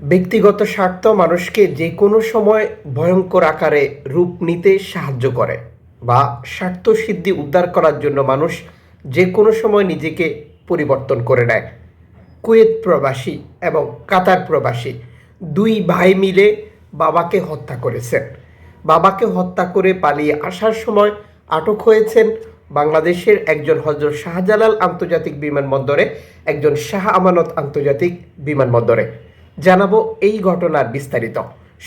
ব্যক্তিগত স্বার্থ মানুষকে যে কোনো সময় ভয়ঙ্কর আকারে রূপ নিতে সাহায্য করে বা স্বার্থ সিদ্ধি উদ্ধার করার জন্য মানুষ যে কোনো সময় নিজেকে পরিবর্তন করে নেয়। কুয়েত প্রবাসী এবং কাতার প্রবাসী দুই ভাই মিলে বাবাকে হত্যা করেছেন। বাবাকে হত্যা করে পালিয়ে আসার সময় আটক হয়েছেন বাংলাদেশের একজন হজরত শাহজালাল আন্তর্জাতিক বিমানবন্দরে, একজন শাহ আমানত আন্তর্জাতিক বিমানবন্দরে। জানাব এই ঘটনার বিস্তারিত।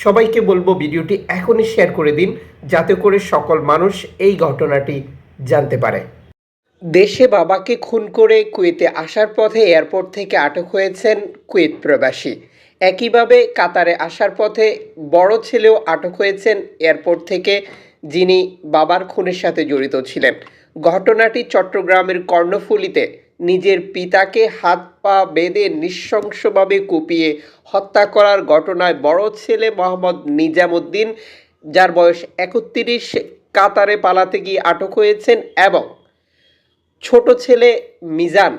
সবাইকে বলব ভিডিওটি এখনই শেয়ার করে দিন, যাতে করে সকল মানুষ এই ঘটনাটি জানতে পারে। দেশে বাবাকে খুন করে কুয়েতে আসার পথে এয়ারপোর্ট থেকে আটক হয়েছেন কুয়েত প্রবাসী। একইভাবে কাতারে আসার পথে বড় ছেলেও আটক হয়েছেন এয়ারপোর্ট থেকে, যিনি বাবার খুনের সাথে জড়িত ছিলেন। ঘটনাটি চট্টগ্রামের কর্ণফুলিতে নিজের পিতাকে হাত পা বেঁধে নৃশংসভাবে কুপিয়ে হত্যা করার ঘটনায় বড় ছেলে মোহাম্মদ নিজামুদ্দিন, যার বয়স একত্রিশ, কাতারে পালাতে গিয়ে আটক হয়েছেন এবং ছোট ছেলে মিজান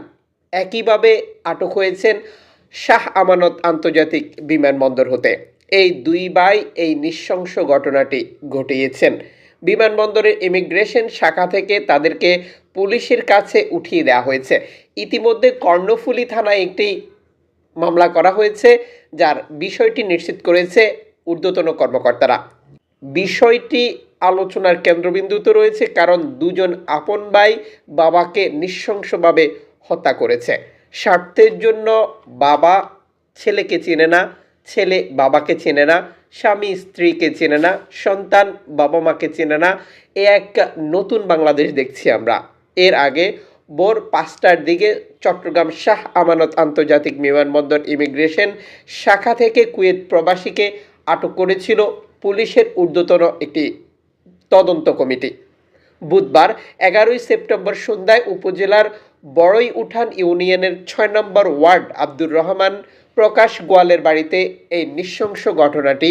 একইভাবে আটক হয়েছেন শাহ আমানত আন্তর্জাতিক বিমানবন্দর হতে। এই দুই ভাই এই নৃশংস ঘটনাটি ঘটিয়েছেন। বিমানবন্দরের ইমিগ্রেশন শাখা থেকে তাদেরকে পুলিশের কাছে উঠিয়ে দেওয়া হয়েছে। ইতিমধ্যে কর্ণফুলী থানায় একটি মামলা করা হয়েছে, যার বিষয়টি নিশ্চিত করেছে ঊর্ধ্বতন কর্মকর্তারা। বিষয়টি আলোচনার কেন্দ্রবিন্দুতে রয়েছে, কারণ দুজন আপন ভাই বাবাকে নৃশংসভাবে হত্যা করেছে। স্বার্থের জন্য বাবা ছেলেকে চেনে না, ছেলে বাবাকে চেনে না, স্বামী স্ত্রীকে চেনে না, সন্তান বাবা মাকে চেনে না। এ এক নতুন বাংলাদেশ দেখছি আমরা। এর আগে ভোর পাঁচটার দিকে চট্টগ্রাম শাহ আমানত আন্তর্জাতিক বিমানবন্দর ইমিগ্রেশন শাখা থেকে কুয়েত প্রবাসীকে আটক করেছিল পুলিশের ঊর্ধ্বতন একটি তদন্ত কমিটি। বুধবার এগারোই সেপ্টেম্বর সন্ধ্যায় উপজেলার বড়ই উঠান ইউনিয়নের ছয় নম্বর ওয়ার্ড আব্দুর রহমান প্রকাশ গোয়ালের বাড়িতে এই নৃশংস ঘটনাটি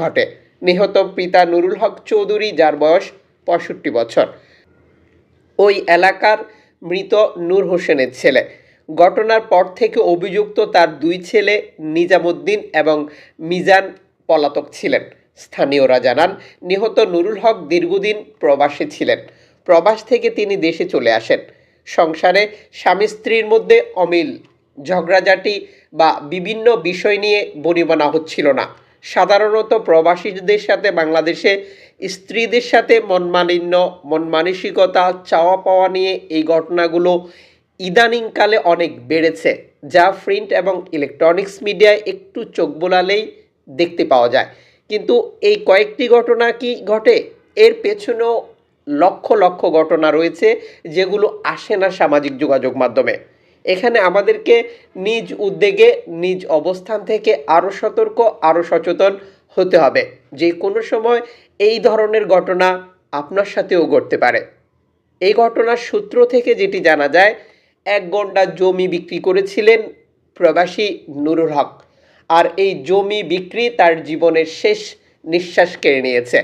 ঘটে। নিহত পিতা নুরুল হক চৌধুরী, যার বয়স পঁয়ষট্টি বছর। ওই এলাকার মৃত নূর হোসেনের ছেলে। ঘটনার পর থেকে অভিযুক্ত তার দুই ছেলে নিজামুদ্দিন এবং মিজান পলাতক ছিলেন। স্থানীয়রা জানান, নিহত নুরুল হক দীর্ঘদিন প্রবাসে ছিলেন। প্রবাস থেকে তিনি দেশে চলে আসেন। সংসারে স্বামী স্ত্রীর মধ্যে অমিল, ঝগড়াঝাটি বা বিভিন্ন বিষয় নিয়ে বনিবনা হচ্ছিল না। সাধারণত প্রবাসীদের সাথে বাংলাদেশে, স্ত্রীদের সাথে মনমালিন্য মন মানসিকতা চাওয়া পাওয়া নিয়ে এই ঘটনাগুলো ইদানিংকালে অনেক বেড়েছে, যা প্রিন্ট এবং ইলেকট্রনিক্স মিডিয়ায় একটু চোখ বোলালেই দেখতে পাওয়া যায়। কিন্তু এই কয়েকটি ঘটনা কি ঘটে? এর পেছনেও লক্ষ লক্ষ ঘটনা রয়েছে, যেগুলো আসে না সামাজিক যোগাযোগ মাধ্যমে। এখানে আমাদেরকে নিজ উদ্যোগে, নিজ অবস্থান থেকে আরও সতর্ক আরও সচেতন হতে হবে। যে কোনো সময় এই ধরনের ঘটনা আপনার সাথেও ঘটতে পারে। এই ঘটনার সূত্র থেকে যেটি জানা যায়, এক গন্ডা জমি বিক্রি করেছিলেন প্রবাসী নুরুল হক। আর এই জমি বিক্রি তার জীবনের শেষ নিঃশ্বাস কেড়ে নিয়েছে।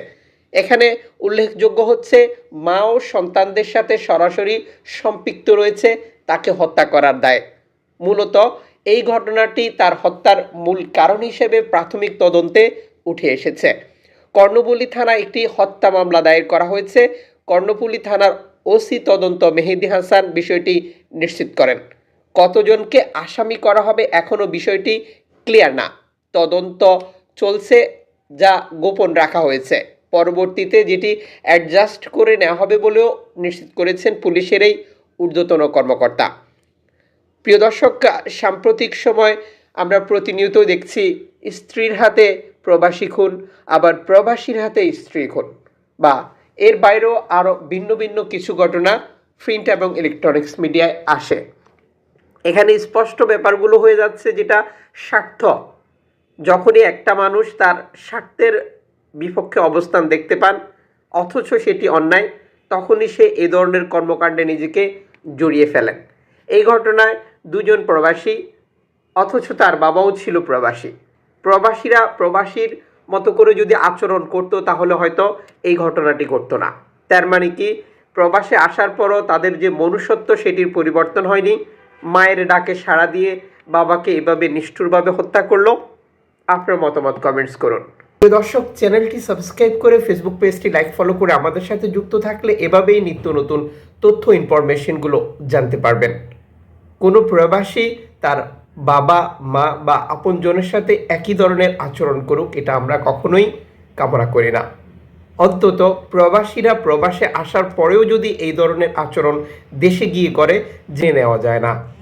এখানে উল্লেখযোগ্য হচ্ছে মা ও সন্তানদের সাথে সরাসরি সম্পৃক্ত রয়েছে, তাকে হত্যা করার দায়। মূলত এই ঘটনাটি তার হত্যার মূল কারণ হিসেবে প্রাথমিক তদন্তে উঠে এসেছে। কর্ণফুলী থানায় একটি হত্যা মামলা দায়ের করা হয়েছে। কর্ণফুলী থানার ওসি তদন্ত মেহেদি হাসান বিষয়টি নিশ্চিত করেন। কতজনকে আসামি করা হবে এখনও বিষয়টি ক্লিয়ার না। তদন্ত চলছে, যা গোপন রাখা হয়েছে। পরবর্তীতে যেটি অ্যাডজাস্ট করে নেওয়া হবে বলেও নিশ্চিত করেছেন পুলিশের এই ঊর্ধ্বতন কর্মকর্তা। প্রিয় দর্শক, সাম্প্রতিক সময় আমরা প্রতিনিয়ত দেখছি স্ত্রীর হাতে প্রবাসী খুন, আবার প্রবাসীর হাতে স্ত্রী খুন বা এর বাইরেও আরও ভিন্ন ভিন্ন কিছু ঘটনা প্রিন্ট এবং ইলেকট্রনিক্স মিডিয়ায় আসে। এখানে স্পষ্ট ব্যাপারগুলো হয়ে যাচ্ছে যেটা স্বার্থ। যখনই একটা মানুষ তার স্বার্থের বিপক্ষে অবস্থান দেখতে পান, অথচ সেটি অন্যায়, তখনই সে এ ধরনের কর্মকাণ্ডে নিজেকে জড়িয়ে ফেলেন। এই ঘটনায় দুজন প্রবাসী, অথচ তার বাবাও ছিল প্রবাসী। প্রবাসীরা প্রবাসীর মতো করে যদি আচরণ করতো, তাহলে হয়তো এই ঘটনাটি ঘটতো না। তার মানে কি, প্রবাসে আসার পরও তাদের যে মনুষ্যত্ব, সেটির পরিবর্তন হয়নি। মায়ের ডাকে সাড়া দিয়ে বাবাকে এভাবে নিষ্ঠুরভাবে হত্যা করল? আপনার মতামত কমেন্টস করুন। দর্শক, চ্যানেলটি সাবস্ক্রাইব করে ফেসবুক পেজটি লাইক ফলো করে আমাদের সাথে যুক্ত থাকলে এভাবেই নিত্য নতুন তথ্য ইনফরমেশনগুলো জানতে পারবেন। কোনো প্রবাসী তার বাবা, মা বা আপনজনের সাথে একই ধরনের আচরণ করুক, এটা আমরা কখনোই কামনা করি না। অন্তত প্রবাসীরা প্রবাসে আসার পরেও যদি এই ধরনের আচরণ দেশে গিয়ে করে, জেনে নেওয়া যায় না।